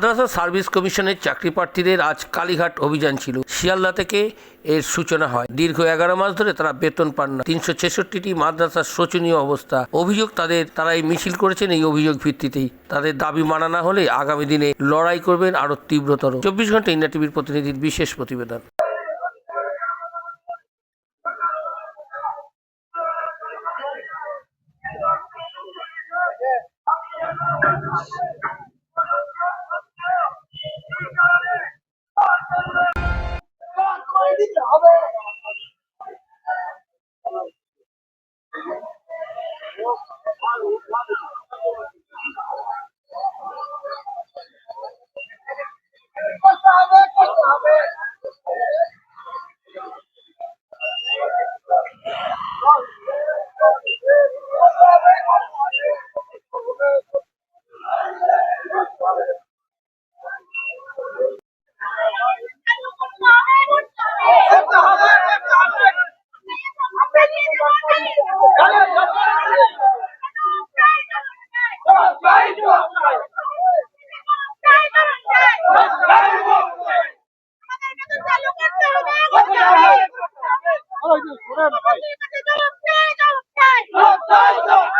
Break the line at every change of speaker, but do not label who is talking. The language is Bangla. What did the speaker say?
মাদ্রাসা সার্ভিস কমিশনের চাকরি প্রার্থীদের আজ কালীঘাট অভিযান ছিল। শিয়ালদা থেকে এর সূচনা হয়। দীর্ঘ এগারো মাস ধরে তারা বেতন পান না। তিনশো ছেষট্টিটি মাদ্রাসার শোচনীয় অবস্থা। অভিযোগ তাদের তারা এই মিছিল করেছেন এই অভিযোগ ভিত্তিতেই। তাদের দাবি মানা না হলে আগামী দিনে লড়াই করবেন আরও তীব্রতর। চব্বিশ ঘণ্টা ইন্ডিয়া টিভির প্রতিনিধির বিশেষ প্রতিবেদন। Let's go!